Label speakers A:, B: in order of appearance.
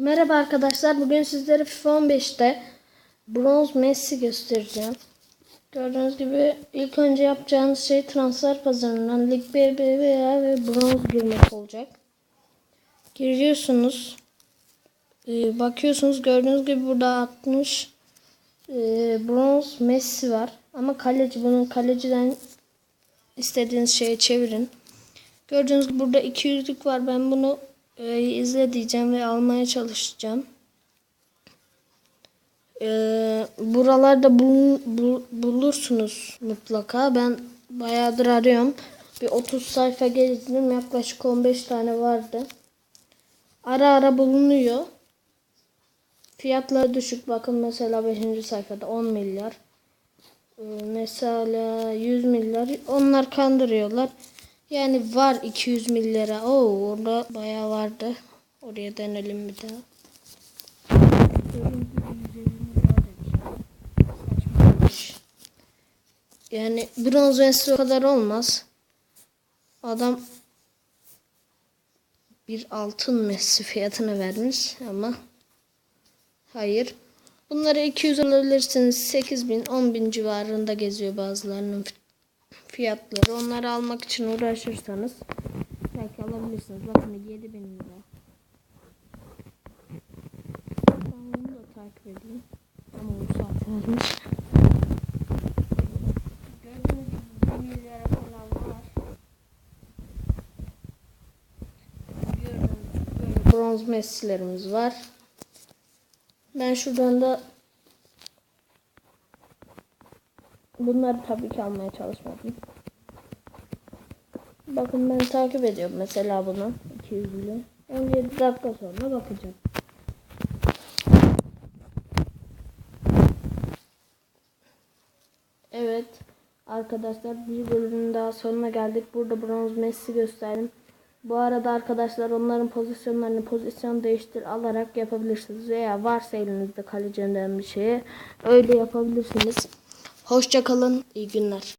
A: Merhaba arkadaşlar. Bugün sizlere FIFA 15'te bronz Messi göstereceğim. Gördüğünüz gibi ilk önce yapacağınız şey transfer pazarından Lig BBVA ve bronz girmek olacak. Giriyorsunuz. Ee, bakıyorsunuz gördüğünüz gibi burada 60 e, bronz Messi var. Ama kaleci bunun kaleciden istediğiniz şeye çevirin. Gördüğünüz gibi burada 200'lük var. Ben bunu e, izle diyeceğim ve almaya çalışacağım. E, buralarda bul, bul- bulursunuz mutlaka. Ben bayağıdır arıyorum. Bir 30 sayfa gezdim. Yaklaşık 15 tane vardı. Ara ara bulunuyor. Fiyatları düşük. Bakın mesela 5. sayfada 10 milyar. Ee, Mesela 100 milyar. Onlar kandırıyorlar. Yani var 200 milyara. Oo orada bayağı vardı. Oraya dönelim bir daha. Yani bronz Messi o kadar olmaz. Adam bir altın Messi fiyatına vermiş ama hayır. Bunları 200 alabilirsiniz. 8000 bin civarında geziyor bazılarının fiyatları. Onları almak için uğraşırsanız belki alabilirsiniz. Bakın 7000 lira. Ben bunu da takip edeyim. Ama bu saat vermiş. Gördüğünüz gibi 1 milyara falan bronz Messi'lerimiz var. Ben şuradan da bunları tabii ki almaya çalışmadım. Bakın ben takip ediyorum mesela bunu 200 ile. 17 dakika sonra bakacağım. Evet arkadaşlar bir bölümün daha sonuna geldik. Burada bronz Messi gösterdim. Bu arada arkadaşlar onların pozisyonlarını pozisyon değiştir alarak yapabilirsiniz. Veya varsa elinizde kaleciden bir şeye öyle yapabilirsiniz. Hoşça kalın. iyi günler.